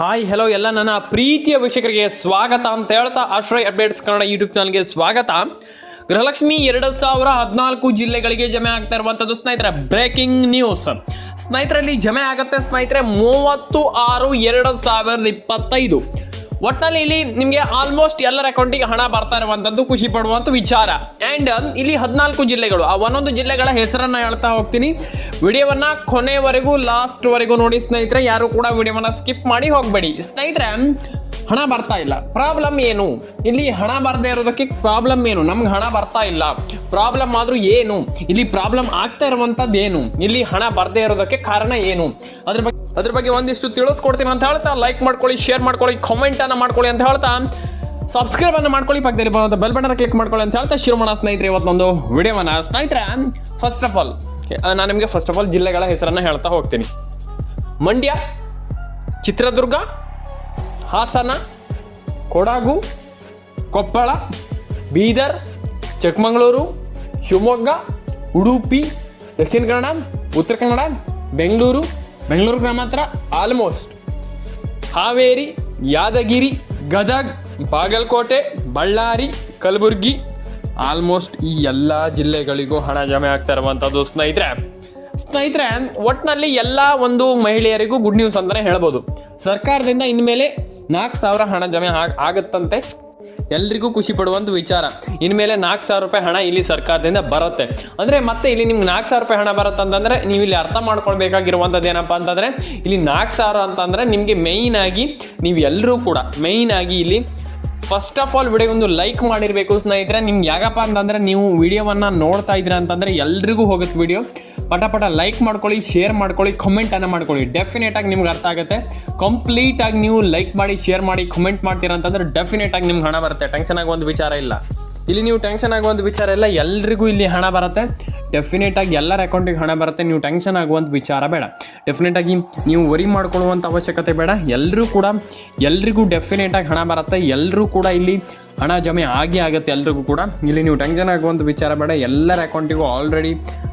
Hi hello ಎಲ್ಲ ನನ್ನ ಪ್ರೀತಿಯ ವೀಕ್ಷಕರಿಗೆ ಸ್ವಾಗತ ಅಂತ ಹೇಳ್ತಾ ಆಶ್ರಯ್ ಅಪ್ಡೇಟ್ಸ್ ಕನ್ನಡ ಯೂಟ್ಯೂಬ್ ಚಾನಲ್ಗೆ ಸ್ವಾಗತ. ಗೃಹಲಕ್ಷ್ಮಿ ಎರಡು ಸಾವಿರ ಹದಿನಾಲ್ಕು ಜಿಲ್ಲೆಗಳಿಗೆ ಜಮೆ ಆಗ್ತಾ ಇರುವಂಥದ್ದು ಸ್ನೇಹಿತರೆ ಬ್ರೇಕಿಂಗ್ ನ್ಯೂಸ್ ಸ್ನೇಹಿತರಲ್ಲಿ ಜಮೆ ಆಗುತ್ತೆ ಸ್ನೇಹಿತರೆ, ಮೂವತ್ತು ಆರು ಎರಡು ಸಾವಿರದ ಇಪ್ಪತ್ತೈದು. ಒಟ್ಟಿನಲ್ಲಿ ಇಲ್ಲಿ ನಿಮಗೆ ಆಲ್ಮೋಸ್ಟ್ ಎಲ್ಲರ ಅಕೌಂಟಿಗೆ ಹಣ ಬರ್ತಾ ಇರುವಂಥದ್ದು ಖುಷಿ ಪಡುವಂಥ ವಿಚಾರ. ಆ್ಯಂಡ್ ಇಲ್ಲಿ ಹದಿನಾಲ್ಕು ಜಿಲ್ಲೆಗಳು, ಆ ಒಂದೊಂದು ಜಿಲ್ಲೆಗಳ ಹೆಸರನ್ನು ಹೇಳ್ತಾ ಹೋಗ್ತೀನಿ. ವಿಡಿಯೋವನ್ನ ಕೊನೆವರೆಗೂ ಲಾಸ್ಟ್ವರೆಗೂ ನೋಡಿ ಸ್ನೇಹಿತರೆ, ಯಾರು ಕೂಡ ವಿಡಿಯೋವನ್ನ ಸ್ಕಿಪ್ ಮಾಡಿ ಹೋಗಬೇಡಿ. ಸ್ನೇಹಿತರೆ ಹಣ ಬರ್ತಾ ಇಲ್ಲ. ಪ್ರಾಬ್ಲಮ್ ಏನು? ಇಲ್ಲಿ ಹಣ ಬರದೇ ಇರೋದಕ್ಕೆ ಪ್ರಾಬ್ಲಮ್ ಏನು? ನಮ್ಗೆ ಹಣ ಬರ್ತಾ ಇಲ್ಲ. ಪ್ರಾಬ್ಲಮ್ ಆದ್ರೂ ಏನು? ಇಲ್ಲಿ ಪ್ರಾಬ್ಲಮ್ ಆಗ್ತಾ ಇರುವಂಥದ್ದು ಏನು? ಇಲ್ಲಿ ಹಣ ಬರದೇ ಇರೋದಕ್ಕೆ ಕಾರಣ ಏನು? ಅದ್ರ ಬಗ್ಗೆ ಅದ್ರ ಬಗ್ಗೆ ಒಂದಿಷ್ಟು ತಿಳಿಸ್ಕೊಡ್ತೀನಿ ಅಂತ ಹೇಳ್ತಾ ಲೈಕ್ ಮಾಡ್ಕೊಳ್ಳಿ ಶೇರ್ ಮಾಡ್ಕೊಳ್ಳಿ ಕಾಮೆಂಟ್ ಅನ್ನ ಮಾಡ್ಕೊಳ್ಳಿ ಅಂತ ಹೇಳ್ತಾ. ಸಬ್ಸ್ಕ್ರೈಬ್ ಅನ್ನು ಮಾಡ್ಕೊಳ್ಳಿ, ಪಕ್ಕದಲ್ಲಿ ಬರೋದು ಬೆಲ್ ಬಟನ್ ಕ್ಲಿಕ್ ಮಾಡ್ಕೊಳ್ಳಿ ಅಂತ ಹೇಳ್ತಾ. ಶುರು ಮಾಡೋಣ ಸ್ನೇಹಿತರೆ, ಇವತ್ತೊಂದು ವಿಡಿಯೋವನ್ನ ಸ್ನೇಹಿತರೆ ಫಸ್ಟ್ ಆಫ್ ಆಲ್ ನಾನು ನಿಮಗೆ ಫಸ್ಟ್ ಆಫ್ ಆಲ್ ಜಿಲ್ಲೆಗಳ ಹೆಸರನ್ನ ಹೇಳ್ತಾ ಹೋಗ್ತೀನಿ. ಮಂಡ್ಯ, ಚಿತ್ರದುರ್ಗ, ಹಾಸನ, ಕೊಡಗು, ಕೊಪ್ಪಳ, ಬೀದರ್, ಚಿಕ್ಕಮಗಳೂರು, ಶಿವಮೊಗ್ಗ, ಉಡುಪಿ, ದಕ್ಷಿಣ ಕನ್ನಡ, ಉತ್ತರ ಕನ್ನಡ, ಬೆಂಗಳೂರು ಬೆಂಗಳೂರು ಗ್ರಾಮಾಂತರ ಆಲ್ಮೋಸ್ಟ್. ಹಾವೇರಿ, ಯಾದಗಿರಿ, ಗದಗ್, ಬಾಗಲಕೋಟೆ, ಬಳ್ಳಾರಿ, ಕಲಬುರಗಿ, ಆಲ್ಮೋಸ್ಟ್ ಈ ಎಲ್ಲ ಜಿಲ್ಲೆಗಳಿಗೂ ಹಣ ಜಮೆ ಆಗ್ತಾ ಇರುವಂಥದ್ದು ಸ್ನೇಹಿತರೆ. ಸ್ನೇಹಿತರೆ ಒಟ್ಟಿನಲ್ಲಿ ಎಲ್ಲ ಒಂದು ಮಹಿಳೆಯರಿಗೂ ಗುಡ್ ನ್ಯೂಸ್ ಅಂತಲೇ ಹೇಳ್ಬೋದು. ಸರ್ಕಾರದಿಂದ ಇನ್ಮೇಲೆ ನಾಲ್ಕು ಸಾವಿರ ಹಣ ಜಮೆ ಆಗ್- ಆಗತ್ತಂತೆ. ಎಲ್ರಿಗೂ ಖುಷಿ ಪಡುವಂಥ ವಿಚಾರ. ಇನ್ಮೇಲೆ ನಾಲ್ಕು ಸಾವಿರ ರೂಪಾಯಿ ಹಣ ಇಲ್ಲಿ ಸರ್ಕಾರದಿಂದ ಬರುತ್ತೆ. ಅಂದರೆ ಮತ್ತೆ ಇಲ್ಲಿ ನಿಮ್ಗೆ ನಾಲ್ಕು ಸಾವಿರ ರೂಪಾಯಿ ಹಣ ಬರುತ್ತೆ ಅಂತಂದರೆ ನೀವು ಇಲ್ಲಿ ಅರ್ಥ ಮಾಡ್ಕೊಳ್ಬೇಕಾಗಿರುವಂಥದ್ದು ಏನಪ್ಪ ಅಂತಂದರೆ, ಇಲ್ಲಿ ನಾಲ್ಕು ಸಾವಿರ ಅಂತಂದರೆ ನಿಮಗೆ ಆಗಿ ನೀವು ಎಲ್ಲರೂ ಕೂಡ ಮೇಯ್ನ್ ಆಗಿ ಇಲ್ಲಿ ಫಸ್ಟ್ ಆಫ್ ಆಲ್ ವಿಡಿಯೋ ಒಂದು ಲೈಕ್ ಮಾಡಿರಬೇಕು ಸ್ನೇಹಿತರೆ. ನಿಮ್ಗೆ ಯಾಕಪ್ಪ ಅಂತಂದರೆ ನೀವು ವಿಡಿಯೋವನ್ನು ನೋಡ್ತಾ ಇದ್ದೀರಾ ಅಂತಂದರೆ ಎಲ್ರಿಗೂ ಹೋಗುತ್ತೆ ವಿಡಿಯೋ. ಪಟ ಪಟ ಲೈಕ್ ಮಾಡ್ಕೊಳ್ಳಿ ಶೇರ್ ಮಾಡ್ಕೊಳ್ಳಿ ಕಮೆಂಟನ್ನು ಮಾಡ್ಕೊಳ್ಳಿ. ಡೆಫಿನೆಟ್ ಆಗಿ ನಿಮ್ಗೆ ಅರ್ಥ ಆಗುತ್ತೆ. ಕಂಪ್ಲೀಟ್ ಆಗಿ ನೀವು ಲೈಕ್ ಮಾಡಿ ಶೇರ್ ಮಾಡಿ ಕಮೆಂಟ್ ಮಾಡ್ತೀರ ಅಂತಂದ್ರೆ ಡೆಫಿನೆಟ್ ಆಗಿ ನಿಮ್ಗೆ ಹಣ ಬರುತ್ತೆ. ಟೆನ್ಷನ್ ಆಗುವಂಥ ವಿಚಾರ ಇಲ್ಲ. ಇಲ್ಲಿ ನೀವು ಟೆನ್ಷನ್ ಆಗುವಂಥ ವಿಚಾರ ಇಲ್ಲ, ಎಲ್ರಿಗೂ ಇಲ್ಲಿ ಹಣ ಬರುತ್ತೆ. ಡೆಫಿನೆಟ್ ಆಗಿ ಎಲ್ಲರ ಅಕೌಂಟಿಗೆ ಹಣ ಬರುತ್ತೆ, ನೀವು ಟೆನ್ಷನ್ ಆಗುವಂಥ ವಿಚಾರ ಬೇಡ. ಡೆಫಿನೆಟ್ ಆಗಿ ನೀವು ವರಿ ಮಾಡ್ಕೊಳ್ಳುವಂಥ ಅವಶ್ಯಕತೆ ಬೇಡ. ಎಲ್ಲರೂ ಕೂಡ, ಎಲ್ರಿಗೂ ಡೆಫಿನೆಟ್ ಆಗಿ ಹಣ ಬರುತ್ತೆ. ಎಲ್ಲರೂ ಕೂಡ ಇಲ್ಲಿ ಹಣ ಜಮೆ ಆಗೇ ಆಗುತ್ತೆ ಎಲ್ರಿಗೂ ಕೂಡ. ಇಲ್ಲಿ ನೀವು ಟೆನ್ಷನ್ ಆಗುವಂಥ ವಿಚಾರ ಬೇಡ. ಎಲ್ಲರ ಅಕೌಂಟಿಗೂ ಆಲ್ರೆಡಿ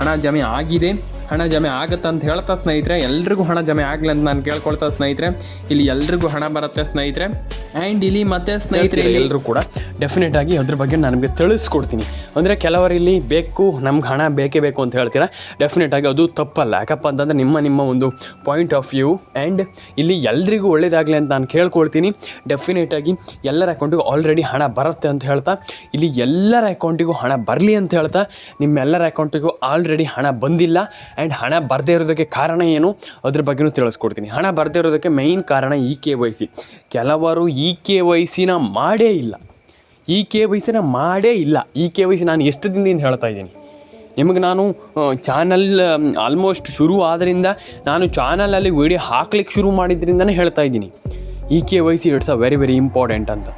ಹಣ ಜಮೆ ಆಗಿದೆ. ಹಣ ಜಮೆ ಆಗುತ್ತೆ ಅಂತ ಹೇಳ್ತಾ ಸ್ನೇಹಿತರೆ, ಎಲ್ರಿಗೂ ಹಣ ಜಮೆ ಆಗಲಿ ಅಂತ ನಾನು ಕೇಳ್ಕೊಳ್ತಾ ಸ್ನೇಹಿತರೆ. ಇಲ್ಲಿ ಎಲ್ರಿಗೂ ಹಣ ಬರುತ್ತೆ ಸ್ನೇಹಿತರೆ. ಆ್ಯಂಡ್ ಇಲ್ಲಿ ಮತ್ತೆ ಸ್ನೇಹಿತರೆ ಎಲ್ಲರೂ ಕೂಡ. ಡೆಫಿನೆಟ್ ಆಗಿ ಅದ್ರ ಬಗ್ಗೆ ನನಗೆ ತಿಳಿಸ್ಕೊಡ್ತೀನಿ. ಅಂದರೆ ಕೆಲವರು ಇಲ್ಲಿ ಬೇಕು ನಮ್ಗೆ ಹಣ ಬೇಕೇ ಬೇಕು ಅಂತ ಹೇಳ್ತೀರಾ? ಡೆಫಿನೆಟ್ ಆಗಿ ಅದು ತಪ್ಪಲ್ಲ. ಯಾಕಪ್ಪ ಅಂತಂದರೆ ನಿಮ್ಮ ನಿಮ್ಮ ಒಂದು ಪಾಯಿಂಟ್ ಆಫ್ ವ್ಯೂ ಆ್ಯಂಡ್ ಇಲ್ಲಿ ಎಲ್ರಿಗೂ ಒಳ್ಳೇದಾಗಲಿ ಅಂತ ನಾನು ಕೇಳ್ಕೊಳ್ತೀನಿ. ಡೆಫಿನೆಟ್ ಆಗಿ ಎಲ್ಲರ ಅಕೌಂಟಿಗೂ ಆಲ್ರೆಡಿ ಹಣ ಬರುತ್ತೆ ಅಂತ ಹೇಳ್ತಾ ಇಲ್ಲಿ ಎಲ್ಲರ ಅಕೌಂಟಿಗೂ ಹಣ ಬರಲಿ ಅಂತ ಹೇಳ್ತಾ ನಿಮ್ಮೆಲ್ಲರ ಅಕೌಂಟಿಗೂ ಆಲ್ರೆಡಿ ಹಣ ಬಂದಿಲ್ಲ. ಆ್ಯಂಡ್ ಹಣ ಬರದೇ ಇರೋದಕ್ಕೆ ಕಾರಣ ಏನು? ಅದ್ರ ಬಗ್ಗೆನೂ ತಿಳಿಸ್ಕೊಡ್ತೀನಿ. ಹಣ ಬರದೇ ಇರೋದಕ್ಕೆ ಮೈನ್ ಕಾರಣ ಈ ಕೆ ವೈ ಸಿ ಕೆಲವರು ಇ ಕೆ ವೈ ಸಿನ ಮಾಡೇ ಇಲ್ಲ. ಇ ಕೆ ವೈ ಸಿನ ಮಾಡೇ ಇಲ್ಲ. ಇ ಕೆ ವೈ ಸಿ ನಾನು ಎಷ್ಟು ದಿನದಿಂದ ಹೇಳ್ತಾ ಇದ್ದೀನಿ. ನಿಮಗೆ ನಾನು ಚಾನಲ್ ಆಲ್ಮೋಸ್ಟ್ ಶುರು ಆದ್ದರಿಂದ ನಾನು ಚಾನಲಲ್ಲಿ ವಿಡಿಯೋ ಹಾಕ್ಲಿಕ್ಕೆ ಶುರು ಮಾಡಿದ್ರಿಂದನೇ ಹೇಳ್ತಾ ಇದ್ದೀನಿ. E K Y C it's a very very important ಅಂತ.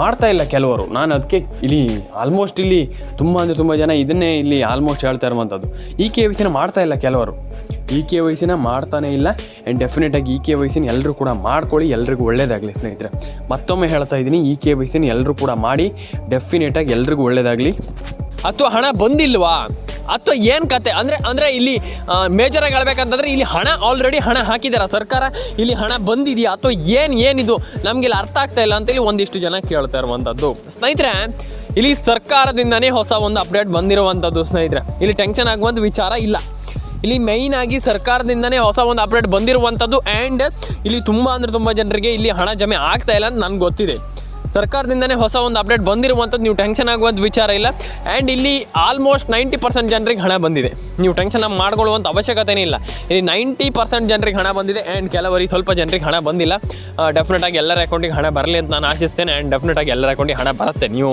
ಮಾಡ್ತಾ ಇಲ್ಲ ಕೆಲವರು. ನಾನು ಅದಕ್ಕೆ ಇಲ್ಲಿ ಆಲ್ಮೋಸ್ಟ್ ಇಲ್ಲಿ ತುಂಬ ಅಂದರೆ ತುಂಬ ಜನ ಇದನ್ನೇ ಇಲ್ಲಿ ಆಲ್ಮೋಸ್ಟ್ ಹೇಳ್ತಾ ಇರುವಂಥದ್ದು ಇ ಕೆ ವೈಸಿನ ಮಾಡ್ತಾ ಇಲ್ಲ ಕೆಲವರು. ಇ ಕೆ ವೈಸಿನ ಮಾಡ್ತಾನೇ ಇಲ್ಲ ಆ್ಯಂಡ್ ಡೆಫಿನೆಟಾಗಿ ಇ ಕೆ ವೈಸಿನ ಎಲ್ಲರೂ ಕೂಡ ಮಾಡ್ಕೊಳ್ಳಿ, ಎಲ್ರಿಗೂ ಒಳ್ಳೇದಾಗಲಿ ಸ್ನೇಹಿತರೆ. ಮತ್ತೊಮ್ಮೆ ಹೇಳ್ತಾ ಇದ್ದೀನಿ ಇ ಕೆ ವೈಸಿನ ಎಲ್ಲರೂ ಕೂಡ ಮಾಡಿ ಡೆಫಿನೆಟಾಗಿ ಎಲ್ರಿಗೂ ಒಳ್ಳೇದಾಗಲಿ. ಅಥವಾ ಹಣ ಬಂದಿಲ್ವಾ? ಅಥವಾ ಏನು ಕತೆ? ಅಂದರೆ ಅಂದರೆ ಇಲ್ಲಿ ಮೇಜರಾಗಿ ಹೇಳ್ಬೇಕಂತಂದ್ರೆ ಇಲ್ಲಿ ಹಣ ಆಲ್ರೆಡಿ ಹಣ ಹಾಕಿದಾರ. ಸರ್ಕಾರ ಇಲ್ಲಿ ಹಣ ಬಂದಿದೆಯಾ? ಅಥವಾ ಏನು, ಏನಿದು? ನಮಗೆ ಇಲ್ಲಿ ಅರ್ಥ ಆಗ್ತಾ ಇಲ್ಲ ಅಂತೇಳಿ ಒಂದಿಷ್ಟು ಜನ ಕೇಳ್ತಾ ಇರುವಂಥದ್ದು. ಸ್ನೇಹಿತರೆ, ಇಲ್ಲಿ ಸರ್ಕಾರದಿಂದನೇ ಹೊಸ ಒಂದು ಅಪ್ಡೇಟ್ ಬಂದಿರುವಂಥದ್ದು ಸ್ನೇಹಿತರೆ. ಇಲ್ಲಿ ಟೆನ್ಷನ್ ಆಗುವಂಥ ವಿಚಾರ ಇಲ್ಲ. ಇಲ್ಲಿ ಮೈನ್ ಆಗಿ ಸರ್ಕಾರದಿಂದನೇ ಹೊಸ ಒಂದು ಅಪ್ಡೇಟ್ ಬಂದಿರುವಂಥದ್ದು. ಆ್ಯಂಡ್ ಇಲ್ಲಿ ತುಂಬ ಅಂದರೆ ತುಂಬ ಜನರಿಗೆ ಇಲ್ಲಿ ಹಣ ಜಮೆ ಆಗ್ತಾ ಇಲ್ಲ ಅಂತ ನನಗೆ ಗೊತ್ತಿದೆ. ಸರ್ಕಾರದಿಂದನೇ ಹೊಸ ಒಂದು ಅಪ್ಡೇಟ್ ಬಂದಿರುವಂಥದ್ದು. ನೀವು ಟೆನ್ಷನ್ ಆಗುವಂಥ ವಿಚಾರ ಇಲ್ಲ. ಆ್ಯಂಡ್ ಇಲ್ಲಿ ಆಲ್ಮೋಸ್ಟ್ ನೈಂಟಿ ಪರ್ಸೆಂಟ್ ಜನರಿಗೆ ಹಣ ಬಂದಿದೆ. ನೀವು ಟೆನ್ಷನ್ ಮಾಡ್ಕೊಳ್ಳುವಂಥ ಅವಶ್ಯಕತೆನೇ ಇಲ್ಲ. ಇಲ್ಲಿ ನೈಂಟಿ ಪರ್ಸೆಂಟ್ ಜನರಿಗೆ ಹಣ ಬಂದಿದೆ ಆ್ಯಂಡ್ ಕೆಲವರಿಗೆ ಸ್ವಲ್ಪ ಜನರಿಗೆ ಹಣ ಬಂದಿಲ್ಲ. ಡೆಫಿನೆಟ್ ಆಗಿ ಎಲ್ಲರ ಅಕೌಂಟಿಗೆ ಹಣ ಬರಲಿ ಅಂತ ನಾನು ಆಶಿಸ್ತೇನೆ. ಆ್ಯಂಡ್ ಡೆಫಿನೆಟ್ ಆಗಿ ಎಲ್ಲರ ಅಕೌಂಟಿಗೆ ಹಣ ಬರುತ್ತೆ. ನೀವು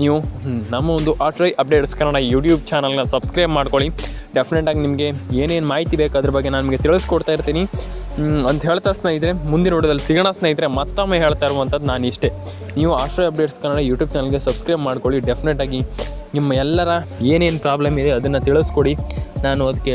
ನೀವು ನಮ್ಮ ಒಂದು ಆಟ್ರೈ ಅಪ್ಡೇಟ್ಸ್ ಕನ್ನಡ ಯೂಟ್ಯೂಬ್ ಚಾನಲ್ನ ಸಬ್ಸ್ಕ್ರೈಬ್ ಮಾಡ್ಕೊಳ್ಳಿ. ಡೆಫಿನೆಟಾಗಿ ನಿಮಗೆ ಏನೇನು ಮಾಹಿತಿ ಬೇಕು ಅದ್ರ ಬಗ್ಗೆ ನಾನು ನಿಮಗೆ ತಿಳಿಸ್ಕೊಡ್ತಾ ಇರ್ತೀನಿ. ಅಂತ ಹೇಳ್ತಾ ಸ್ನೇಹಿತರೆ, ಮುಂದಿನ ನೋಡೋದಲ್ಲಿ ಸಿಗೋಣ ಸ್ನೇಹಿತರೆ, ಮತ್ತೊಮ್ಮೆ ಹೇಳ್ತಾ ಇರುವಂಥದ್ದು ನಾನು ಇಷ್ಟೇ. ನೀವು ಆಶ್ರಯ ಅಪ್ಡೇಟ್ಸ್ ಕನ್ನಡ ಯೂಟ್ಯೂಬ್ ಚಾನಲ್ಗೆ ಸಬ್ಸ್ಕ್ರೈಬ್ ಮಾಡ್ಕೊಳ್ಳಿ. ಡೆಫಿನೆಟಾಗಿ ನಿಮ್ಮ ಎಲ್ಲರ ಏನೇನು ಪ್ರಾಬ್ಲಮ್ ಇದೆ ಅದನ್ನು ತಿಳಿಸ್ಕೊಡಿ. ನಾನು ಅದಕ್ಕೆ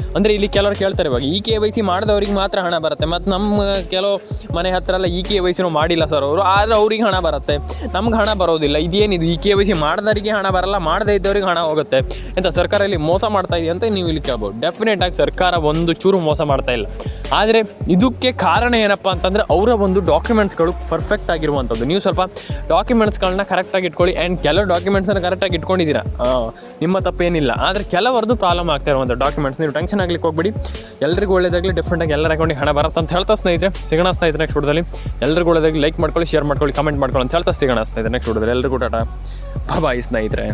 ಅಂದರೆ ಇಲ್ಲಿ ಕೆಲವರು ಕೇಳ್ತಾರೆ ಇವಾಗ ಇ ಕೆ ವೈ ಸಿ ಮಾಡಿದವ್ರಿಗೆ ಮಾತ್ರ ಹಣ ಬರುತ್ತೆ. ಮತ್ತು ನಮ್ಮ ಕೆಲವು ಮನೆ ಹತ್ರ ಎಲ್ಲ ಇ ಕೆ ವೈ ಸಿನೂ ಮಾಡಿಲ್ಲ ಸರ್ ಅವರು. ಆದರೆ ಅವ್ರಿಗೆ ಹಣ ಬರುತ್ತೆ. ನಮ್ಗೆ ಹಣ ಬರೋದಿಲ್ಲ. ಇದೇನಿದು? ಇ ಕೆ ವೈ ಸಿ ಮಾಡಿದವರಿಗೆ ಹಣ ಬರಲ್ಲ, ಮಾಡದೇ ಇದ್ದವ್ರಿಗೆ ಹಣ ಹೋಗುತ್ತೆ. ಅಂತ ಸರ್ಕಾರ ಇಲ್ಲಿ ಮೋಸ ಮಾಡ್ತಾ ಇದೆ ಅಂತ ನೀವು ಇಲ್ಲಿ ಕೇಳ್ಬೋದು. ಡೆಫಿನೆಟ್ ಆಗಿ ಸರ್ಕಾರ ಒಂದು ಚೂರು ಮೋಸ ಮಾಡ್ತಾ ಇಲ್ಲ. ಆದರೆ ಇದಕ್ಕೆ ಕಾರಣ ಏನಪ್ಪ ಅಂತಂದರೆ ಅವರ ಒಂದು ಡಾಕ್ಯುಮೆಂಟ್ಸ್ಗಳು ಪರ್ಫೆಕ್ಟ್ ಆಗಿರುವಂಥದ್ದು ನೀವು ಸ್ವಲ್ಪ ಡಾಕ್ಯುಮೆಂಟ್ಸ್ಗಳನ್ನ ಕರೆಕ್ಟಾಗಿ ಇಟ್ಕೊಳ್ಳಿ. ಆ್ಯಂಡ್ ಕೆಲವು ಡಾಕ್ಯುಮೆಂಟ್ಸನ್ನು ಕರೆಕ್ಟಾಗಿ ಇಟ್ಕೊಂಡಿದ್ದೀರಾ? ನಿಮ್ಮ ತಪ್ಪೇನಿಲ್ಲ. ಆದರೆ ಕೆಲವರದ್ದು ಪ್ರಾಬ್ಲಮ್ ಆಗ್ತಾ ಇರುವಂಥ ಡಾಕ್ಯುಮೆಂಟ್ಸ್ ನೀವು ಟೆನ್ಷನ್ ಆಗ್ಲಿಕ್ಕೆ ಹೋಗ್ಬಿಡಿ. ಎಲ್ರಿಗೂ ಒಳ್ಳೇದಾಗಲಿ ಡಿಫ್ರೆಂಟಾಗಿ ಎಲ್ಲರ ಅಕೌಂಟಿಗೆ ಹಣ ಬರುತ್ತೆ ಅಂತ ಹೇಳ್ತಾ ಸ್ನೇಹಿತರೆ, ಸಿಗೋಣ ಸ್ನೇಹಿತರೆ ನೆಕ್ಸ್ಟ್ ವಿಡಿಯೋದಲ್ಲಿ ಎಲ್ರಿಗೂ ಒಳ್ಳೇದಾಗಿ ಲೈಕ್ ಮಾಡ್ಕೊಳ್ಳಿ ಶೇರ್ ಮಾಡ್ಕೊಳ್ಳಿ ಕಮೆಂಟ್ ಮಾಡ್ಕೊಳ್ಳಿ ಅಂತ ಹೇಳ್ತಾ ಸಿಗೋಣ ಸ್ನೇಹಿತರೆ ನೆಕ್ಸ್ಟ್ ವಿಡಿಯೋದಲ್ಲಿ ಎಲ್ಲರಿಗೂ ಟಾಟಾ. ಬಾಯ್ ಸ್ನೇಹಿತರೆ.